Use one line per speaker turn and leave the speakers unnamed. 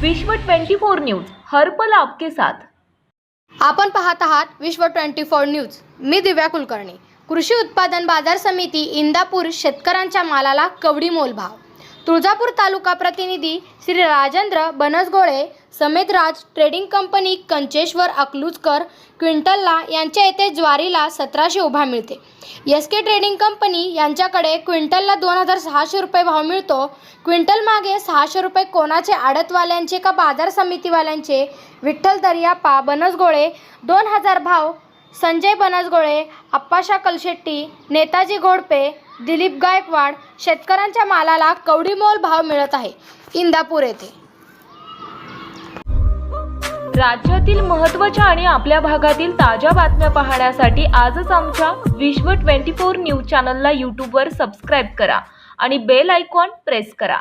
विश्व 24 न्यूज हर्पल आपके साथ.
आपण पाहत आहात विश्व ट्वेंटी फोर न्यूज. मी दिव्या कुलकर्णी. कृषी उत्पादन बाजार समिती इंदापूर शेतकऱ्यांच्या मालाला कवडी मोलभाव. तुळजापूर तालुका प्रतिनिधी श्री राजेंद्र बनसगोळे समेतराज ट्रेडिंग कंपनी कंचेश्वर अकलूजकर क्विंटलला यांच्या येथे ज्वारीला सतराशे उभा मिळते. एस के ट्रेडिंग कंपनी यांच्याकडे क्विंटलला दोन हजार सहाशे रुपये भाव मिळतो. क्विंटल मागे सहाशे रुपये कोणाचे आडतवाल्यांचे का बाजार समितीवाल्यांचे? विठ्ठल दर्यापा बनसगोळे दोन हजार भाव संजय बनसगोळे अप्पाशा कलशेट्टी नेताजी घोडपे दिलीप गायकवाड शेतकऱ्यांच्या मालाला कवडीमोल भाव मिळत आहे. इंदापूर येथे.
राज्यातील महत्त्वाच्या आणि आपल्या भागातील ताज्या बातम्या पाहण्यासाठी आजच आमच्या विश्व 24 न्यूज चॅनलला यूट्यूबवर सबस्क्राईब करा आणि बेल आयकॉन प्रेस करा.